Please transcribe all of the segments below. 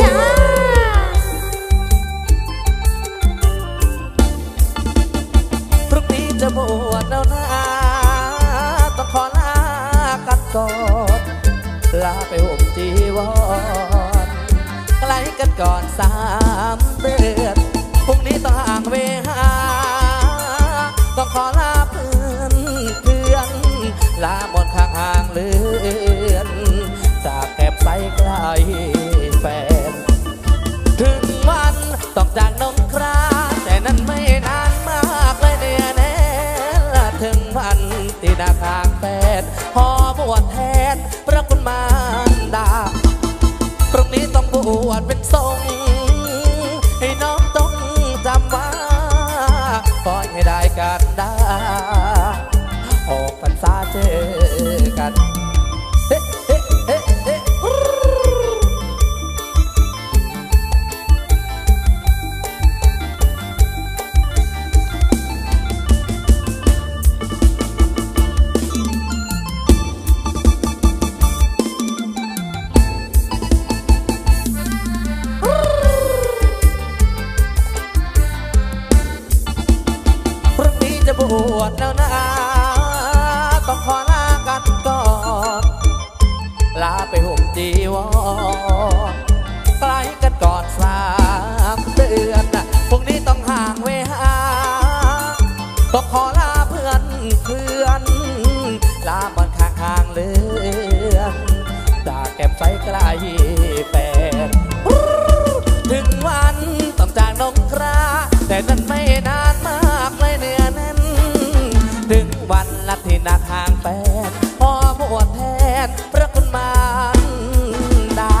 จ้าพรุ่งนี้จะบวชแล้วนะต้องขอลากันก่อนลาไปห่มจีวรไกลกันก่อนสามเดือนพรุ่งนี้ต้องห่างเวหาต้องขอลาเพื่อนเพื่อนลาหมดข้างห่างเลือน ถึงวันที่นาคางแฟนหอบวชแทนพระคุณมารดาพรุ่งนี้ต้องบวชเป็นทรงให้น้องต้องจำว่าคอยให้ได้กันดา จะบวชแล้วนะต้องขอลากันก่อนลาไปห่มจีวรไกลกันก่อนสามเดือนพรุ่งนี้ต้องห่างเวหาต้องขอลาเพื่อนเพื่อน ลาบนข้างห่างเลือนจากแก้มใสไกลแฟนถึงวันต้องจากนงคราแต่นั้นไม่นาน ที่นักห่างแฟนพอบวชแทนพระคุณมารดา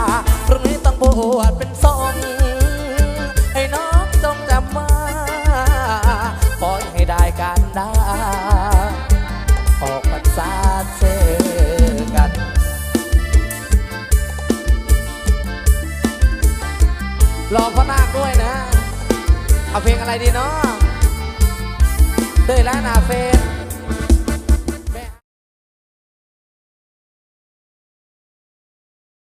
พรุ่งนี้ต้องบวชเป็นทรงให้น้องจงจำว่าปล่อยให้ได้การดาออกพรรษาเจอกัน รอพ่อนาคด้วยนะ เอาเพลงอะไรดีเนาะเต้ยและนาเฟน